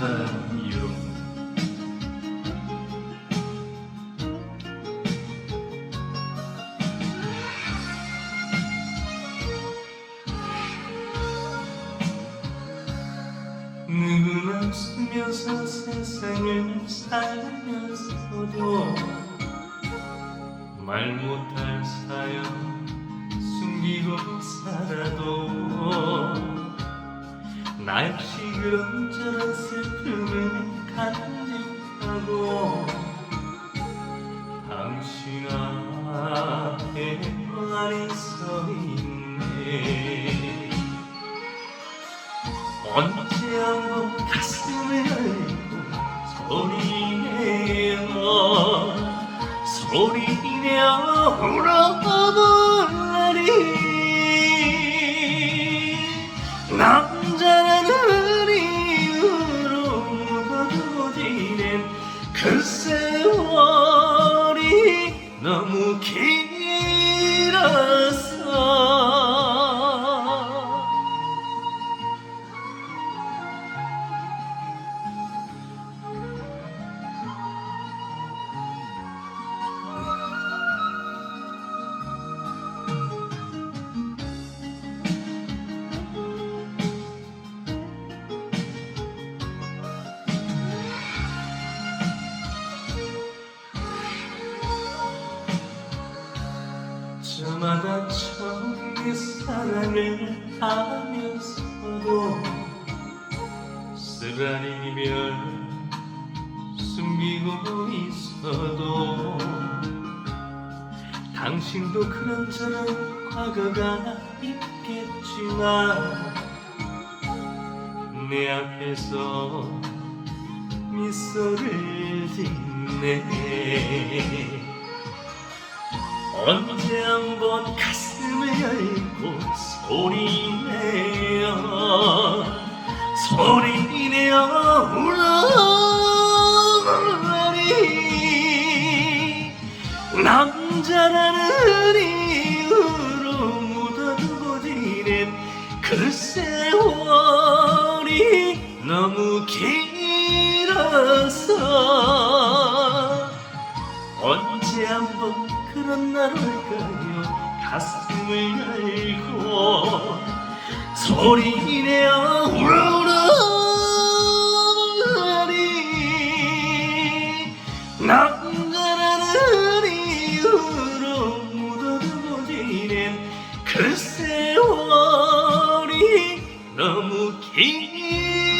나가요 누구나 웃으면서 세상을 살면서도 말 못할 사연 숨기고 살아도 나역 시 그런저런 슬픔을 간직하고 당신 앞에 많이 서 있네. 언제 한번 가슴을 열고 소리내어 소리내어 울어본 그 세월이 너무 길었어 저마다 처음의 사랑을 하면서도 쓰라린 이별 숨기고 있어도 당신도 그런 저런 과거가 있겠지만 내 앞에서 미소를 짓네 언제 한번 가슴을 열고 소리내어 소리내어 울어버리. 남자라는 이유로 묻어두고 지낸 그 세월이 너무 길어서 언제 한번 그런 날 올까요 가슴을 열고 소리내어 울어라니 남자라는 이유로 묻어두고 지낸 그 세월이 너무 길어요